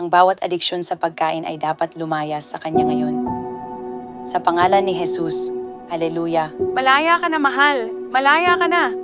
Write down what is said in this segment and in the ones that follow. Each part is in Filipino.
Ang bawat adiksyon sa pagkain ay dapat lumayas sa Kanya ngayon. Sa pangalan ni Jesus, Haleluya. Malaya ka na, mahal. Malaya ka na.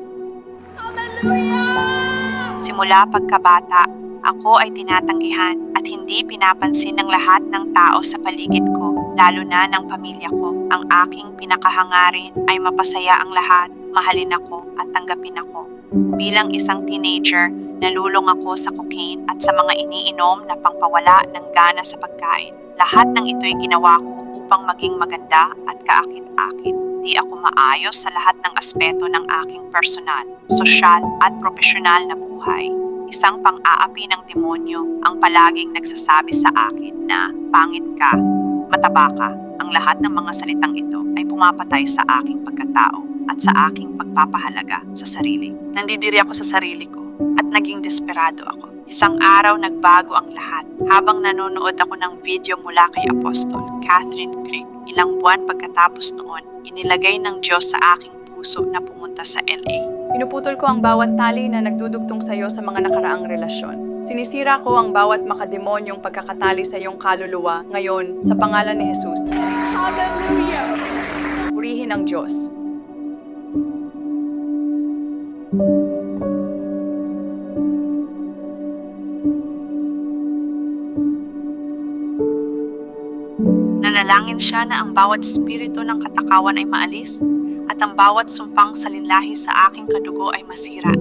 Simula pagkabata, ako ay tinatanggihan at hindi pinapansin ng lahat ng tao sa paligid ko, lalo na ng pamilya ko. Ang aking pinakahangarin ay mapasaya ang lahat, mahalin ako at tanggapin ako. Bilang isang teenager, nalulong ako sa cocaine at sa mga iniinom na pangpawala ng gana sa pagkain. Lahat ng ito'y ginawa ko upang maging maganda at kaakit-akit. Di ako maayos sa lahat ng aspeto ng aking personal, sosyal at profesional na buhay. Isang pang-aapi ng demonyo ang palaging nagsasabi sa akin na pangit ka, mataba ka. Ang lahat ng mga salitang ito ay pumapatay sa aking pagkatao at sa aking pagpapahalaga sa sarili. Nandidiri ako sa sarili ko naging desperado ako. Isang araw nagbago ang lahat habang nanonood ako ng video mula kay Apostol Catherine Crick. Ilang buwan pagkatapos noon, inilagay ng Diyos sa aking puso na pumunta sa LA. Pinuputol ko ang bawat tali na nagdudugtong sa iyo sa mga nakaraang relasyon. Sinisira ko ang bawat makademonyong pagkakatali sa iyong kaluluwa ngayon sa pangalan ni Jesus. Hallelujah! Purihin ang Diyos. Nanalangin siya na ang bawat espiritu ng katakawan ay maalis at ang bawat sumpang salinlahi sa aking kadugo ay masira.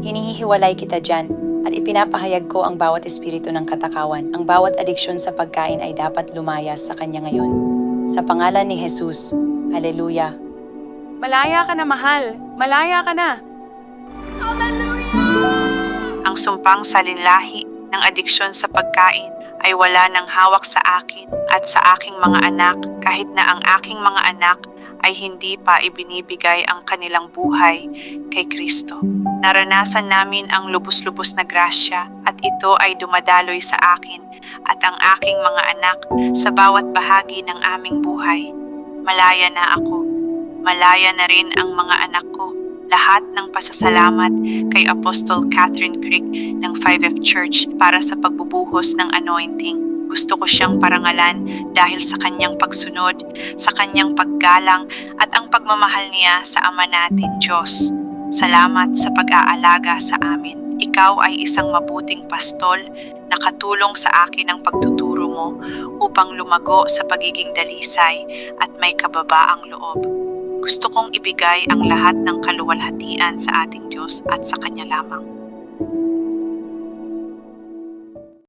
Hinihiwalay kita dyan at ipinapahayag ko ang bawat espiritu ng katakawan. Ang bawat adiksyon sa pagkain ay dapat lumayas sa Kanya ngayon. Sa pangalan ni Jesus, Haleluya. Malaya ka na, mahal. Malaya ka na. Ang sumpang salinlahi ng adiksyon sa pagkain ay wala ng hawak sa akin at sa aking mga anak kahit na ang aking mga anak ay hindi pa ibinibigay ang kanilang buhay kay Kristo. Naranasan namin ang lubos-lubos na grasya at ito ay dumadaloy sa akin at ang aking mga anak sa bawat bahagi ng aming buhay. Malaya na ako. Malaya na rin ang mga anak ko. Lahat ng pasasalamat kay Apostol Catherine Crick ng 5F Church para sa pagbubuhos ng anointing. Gusto ko siyang parangalan dahil sa kanyang pagsunod, sa kanyang paggalang at ang pagmamahal niya sa Ama natin Diyos. Salamat sa pag-aalaga sa amin. Ikaw ay isang mabuting pastol na katulong sa akin ang pagtuturo mo upang lumago sa pagiging dalisay at may kababaang loob. Gusto kong ibigay ang lahat ng kaluwalhatian sa ating Diyos at sa Kanya lamang.